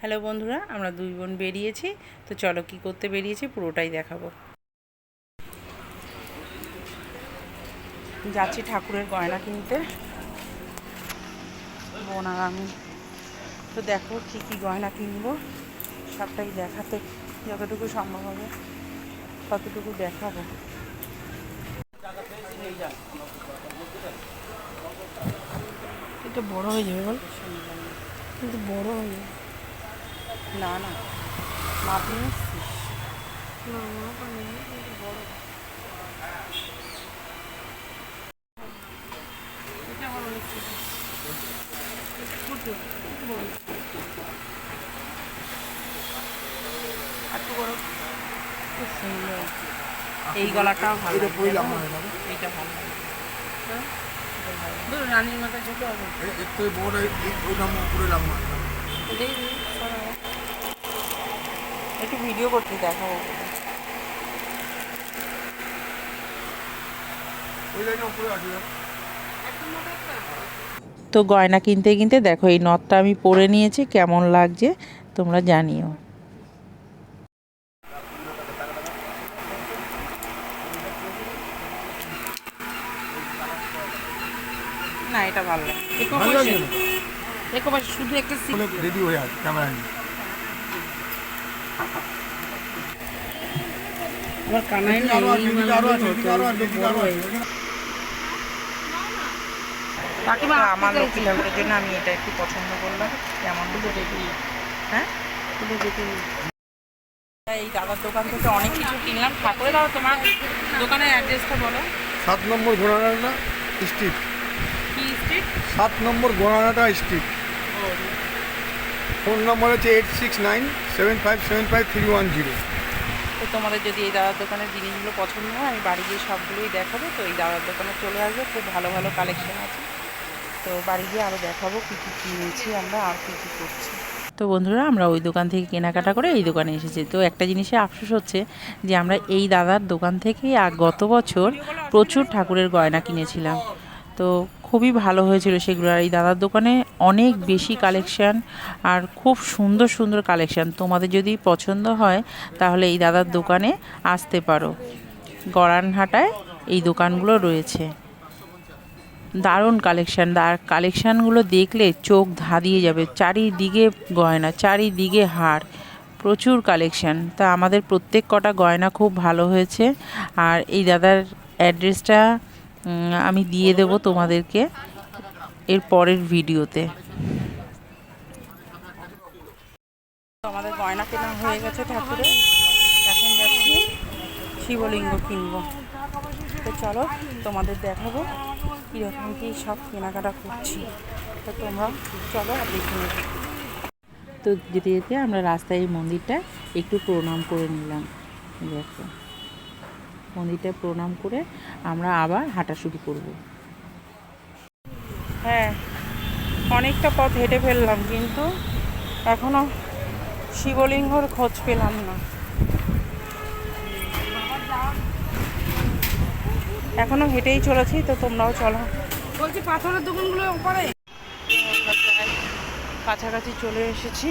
Hello বন্ধুরা আমরা দুই বোন বেরিয়েছি তো চলো কি করতে বেরিয়েছি পুরোটাই দেখাবো। যাচ্ছি ঠাকুরের গয়না কিনতে। বোন আর আমি। তো দেখো কী কী গয়না কিনবো সবটাই দেখাতে যতটুকু সম্ভব হবে ততটুকু দেখাবো। এটা বড় হয়ে যাবে বল। কিন্তু বড় হয়ে যাবে। না না। মাপ নিয়ে না মনে করি বড়। এটা আমার অনেক ছোট ছোট বড়। আর একটু বড় খুব সুন্দর। এই গলাটাও ভালো? এইটা ভালো লাগে হ্যাঁ? ধরো রানীর মাথা ছোট হবে। এ- বড় এই- এই- ওই নাম উপরে নাম না। এটাই সরাও একটু ভিডিও করতে দেখাবো ওই লাইনে উপরে আছে তো গয়না কিনতে কিনতে দেখো এই নথটা আমি পরে নিয়েছি কেমন লাগছে তোমরা জানিও না এটা ভালো লাগে। একো ভালো পয়সা একো পয়সা শুধু একটা রেডি হয়ে আছে ক্যামেরা নিয়ে। আমার কানাই না আরও আছে, আরও আছে, আরও আছে, আরও আছে। কাকিমা আমার লক্ষ্মী ঠাকুরের জন্য আমি এটা একটু পছন্দ করলাম। কেমন? হ্যাঁ। এই দাদার দোকান থেকে অনেক কিছু কিনলাম। ঠাকুরের দাদা তোমার দোকানের অ্যাড্রেসটা বলো। সাত নম্বর স্ট্রিট স্ট্রিট সাত নম্বর ঘোড়ানাটা স্ট্রিট ফোন নম্বর হচ্ছে eight six nine seven five seven five three one zero তো তোমাদের যদি এই দাদার দোকানের জিনিসগুলো পছন্দ হয় আমি বাড়ি গিয়ে সবগুলোই দেখাবো। তো এই দাদার দোকানে চলে আসবে খুব ভালো ভালো কালেকশন আছে। তো বাড়ি গিয়ে আরও দেখাবো কী কী কিনেছি আমরা আর কী কী করছি। তো বন্ধুরা আমরা ওই দোকান থেকে কেনাকাটা করে এই দোকানে এসেছি। তো একটা জিনিসে আফসোস হচ্ছে যে আমরা এই দাদার দোকান থেকে আর গত বছর প্রচুর ঠাকুরের গয়না কিনেছিলাম। তো খুবই ভালো হয়েছিল সেগুলো। আর এই দাদার দোকানে অনেক বেশি কালেকশান আর খুব সুন্দর সুন্দর কালেকশান তোমাদের যদি পছন্দ হয়, তাহলে এই দাদার দোকানে আসতে পারো। গড়ানহাটায় এই দোকানগুলো রয়েছে। দারুণ কালেকশান আর কালেকশানগুলো দেখলে চোখ ধাঁধিয়ে যাবে। চারিদিকে গয়না, চারিদিকে হার। প্রচুর কালেকশান তা আমাদের প্রত্যেক কটা গয়না খুব ভালো হয়েছে। আর এই দাদার অ্যাড্রেসটা আমি দিয়ে দেব তোমাদেরকে এর পরের ভিডিওতে। আমাদের গয়না কেনা হয়ে গেছে ঠাকুরের। এখন যাচ্ছি শিবলিঙ্গ কিনবো। তো চলো তোমাদের দেখাবো কীরকম কী সব কেনাকাটা করছি। তো তোমরা চলো আর দেখে নেবে তো যেতে যেতে আমরা রাস্তায় এই মন্দিরটা একটু প্রণাম করে নিলাম। দেখো। মন্দিরটা প্রণাম করে আমরা আবার হাঁটা শুরু করব। হ্যাঁ অনেকটা পথ হেঁটে ফেললাম কিন্তু এখনও শিবলিঙ্গর খোঁজ পেলাম না। এখনও হেঁটেই চলেছি তো তোমরাও চলো। বলছি পাথরের দোকানগুলো ওপারে? কাছাকাছি চলে এসেছি।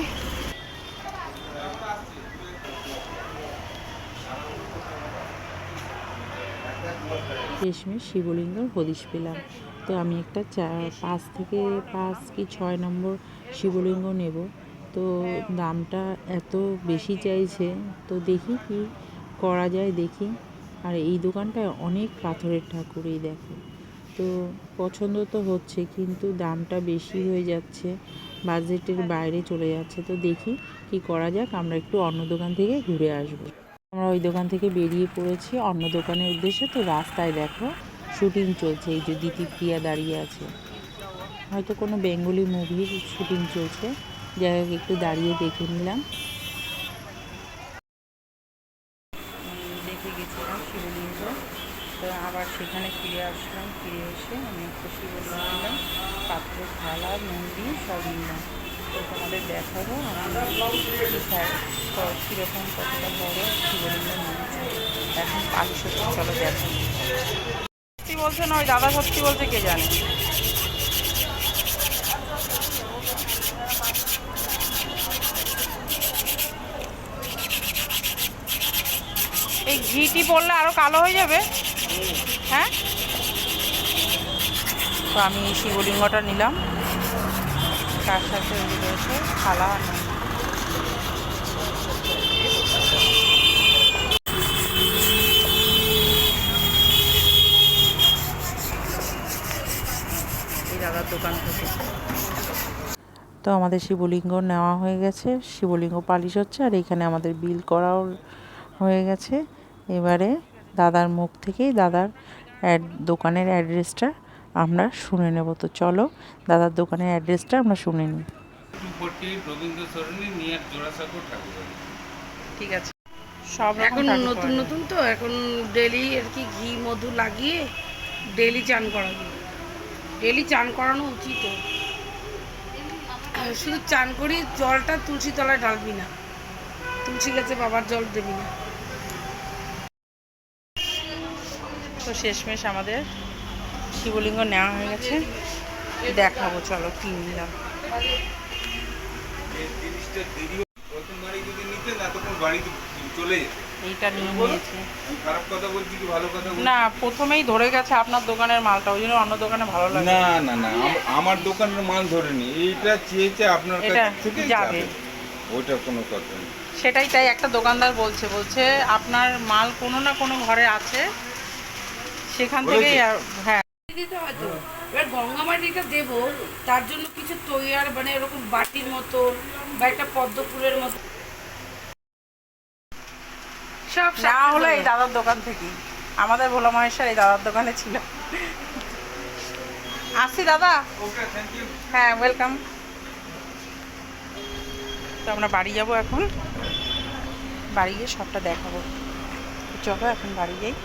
শেষমেশ শিবলিঙ্গর হদিশ পেলাম তো আমি একটা চা পাঁচ থেকে পাঁচ কি ছয় নম্বর শিবলিঙ্গ নেব। তো দামটা এত বেশি চাইছে, তো দেখি কি করা যায়, দেখি। আর এই দোকানটায় অনেক পাথরের ঠাকুরই দেখো। তো পছন্দ তো হচ্ছে, কিন্তু দামটা বেশি হয়ে যাচ্ছে, বাজেটের বাইরে চলে যাচ্ছে। তো দেখি কি করা যাক, আমরা একটু অন্য দোকান থেকে ঘুরে আসব। আমরা ওই দোকান থেকে বেরিয়ে পড়েছি। অন্য দোকানের উদ্দেশ্যে। তো রাস্তায় দেখো, শুটিং চলছে। এই যে দিতিপ্রিয়া দাঁড়িয়ে আছে। হয়তো কোনো বেঙ্গলি মুভির শুটিং চলছে। যাই হোক, একটু দাঁড়িয়ে দেখে নিলাম। দেখে গেছিলাম শিবলিঙ্গ। তো আবার সেখানে ফিরে আসলাম। ফিরে এসে আমি একটা শিবলিঙ্গ পাত্রের থালা, মন্দির, সব নিলাম। তোমাদের দেখাবো, আমার কীরকম কতটা বড় শিবলিঙ্গ নিয়েছে এখন পাখি সত্যি চলো দেখো। সত্যি বলছে না ওই দাদা সত্যি বলছে কে জানে? এই ঘিটি পড়লে আরও কালো হয়ে যাবে? হ্যাঁ? তো আমি শিবলিঙ্গটা নিলাম। তার সাথে রয়েছে? থালা। এই দাদার দোকান থেকে। তো আমাদের শিবলিঙ্গ নেওয়া হয়ে গেছে। শিবলিঙ্গ পালিশ হচ্ছে আর এখানে আমাদের বিল করাও হয়ে গেছে। এবারে দাদার মুখ থেকেই দাদার অ্যাড দোকানের অ্যাড্রেসটা আমরা শুনে নেব। তো চলো দাদার দোকানের অ্যাড্রেসটা আমরা শুনে নিই। রবীন্দ্র সরণি নিয়ার জোড়াসাঁকো ঠাকুর ঠিক আছে। সব এখন নতুন নতুন তো এখন ডেলি আর কি ঘি মধু লাগিয়ে ডেলি চান করাবো ডেলি চান করানো উচিত। শুধু চান করি জলটা তুলসী তলায় ঢালবি না। তুলসী গাছে বাবার জল দেবি না। তো শেষমেশ আমাদের শিবলিঙ্গ নেওয়া হয়ে গেছে। দেখাবো চলো কি নিলাম। না প্রথমেই ধরে গেছে আপনার দোকানের মালটা ওই জন্য অন্য দোকানে ভালো লাগে না। না না আমার দোকানের মাল ধরেনি এইটা চেয়েছে আপনার থেকে যাবে। ওটা কোনো কথা নেই। সেটাই তাই একটা দোকানদার বলছে বলছে আপনার মাল কোনো না কোনো ঘরে আছে সেখান থেকেই বলেছে? হ্যাঁ দিতে হয়তো। এবার গঙ্গা মাটিটা দেবো তার জন্য কিছু তৈয়ার মানে এরকম বাটির মতো বা একটা পদ্ম ফুলের মতো। সব না হলো এই দাদার দোকান থেকেই। আমাদের ভোলা মহেশ্বর এই দাদার দোকানে ছিল। আসছি দাদা? ওকে থ্যাংক ইউ হ্যাঁ ওয়েলকাম তো আমরা বাড়ি যাব এখন। বাড়ি গিয়ে সবটা দেখাবো। চলো এখন বাড়ি যাই।